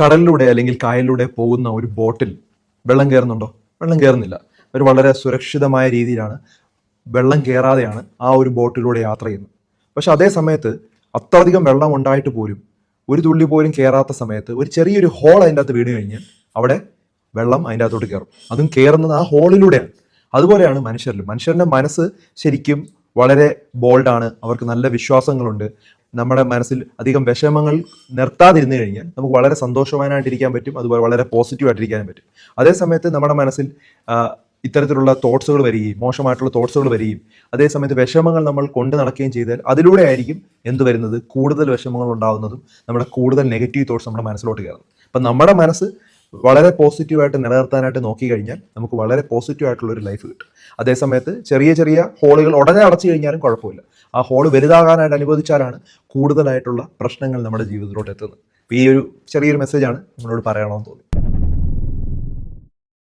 കടലിലൂടെ അല്ലെങ്കിൽ കായലിലൂടെ പോകുന്ന ഒരു ബോട്ടിൽ വെള്ളം കയറുന്നുണ്ടോ? വെള്ളം കയറുന്നില്ല. അവർ വളരെ സുരക്ഷിതമായ രീതിയിലാണ് വെള്ളം കയറാതെയാണ് ആ ഒരു ബോട്ടിലൂടെ യാത്ര ചെയ്യുന്നത്. പക്ഷെ അതേ സമയത്ത് അത്രയധികം വെള്ളം ഉണ്ടായിട്ട് പോലും ഒരു തുള്ളി പോലും കയറാത്ത സമയത്ത് ഒരു ചെറിയൊരു ഹോൾ അതിന്റെ അകത്ത് വീണ് കഴിഞ്ഞ് അവിടെ വെള്ളം അതിന്റെ അകത്തോട്ട് കയറും. അതും കയറുന്നത് ആ ഹോളിലൂടെയാണ്. അതുപോലെയാണ് മനുഷ്യരിലും. മനുഷ്യരുടെ മനസ്സ് ശരിക്കും വളരെ ബോൾഡാണ്. അവർക്ക് നല്ല വിശ്വാസങ്ങളുണ്ട്. നമ്മുടെ മനസ്സിൽ അധികം വിഷമങ്ങൾ നിർത്താതിരുന്നു കഴിഞ്ഞാൽ നമുക്ക് വളരെ സന്തോഷവാനായിട്ടിരിക്കാൻ പറ്റും. അതുപോലെ വളരെ പോസിറ്റീവ് ആയിട്ടിരിക്കാനും പറ്റും. അതേ സമയത്ത് നമ്മുടെ മനസ്സിൽ ഇത്തരത്തിലുള്ള തോട്ട്സുകൾ വരികയും മോശമായിട്ടുള്ള തോട്ട്സുകൾ വരികയും അതേസമയത്ത് വിഷമങ്ങൾ നമ്മൾ കൊണ്ട് നടക്കുകയും ചെയ്താൽ അതിലൂടെ ആയിരിക്കും എന്ത് വരുന്നത്? കൂടുതൽ വിഷമങ്ങൾ ഉണ്ടാകുന്നതും നമ്മുടെ കൂടുതൽ നെഗറ്റീവ് തോട്ട്സ് നമ്മുടെ മനസ്സിലോട്ട് കയറുന്നത്. അപ്പം നമ്മുടെ മനസ്സ് വളരെ പോസിറ്റീവായിട്ട് നിലനിർത്താനായിട്ട് നോക്കി കഴിഞ്ഞാൽ നമുക്ക് വളരെ പോസിറ്റീവ് ആയിട്ടുള്ള ഒരു ലൈഫ് കിട്ടും അതേസമയത്ത് ചെറിയ ചെറിയ ഹോളുകൾ ഉടനെ അടച്ചു കഴിഞ്ഞാലും കുഴപ്പമില്ല. ആ ഹോൾ വലുതാകാനായിട്ട് അനുവദിച്ചാലാണ് കൂടുതലായിട്ടുള്ള പ്രശ്നങ്ങൾ നമ്മുടെ ജീവിതത്തിലോട്ട് എത്തുന്നത്. ഈ ഒരു ചെറിയൊരു മെസ്സേജാണ് നമ്മളോട് പറയണമെന്ന് തോന്നി.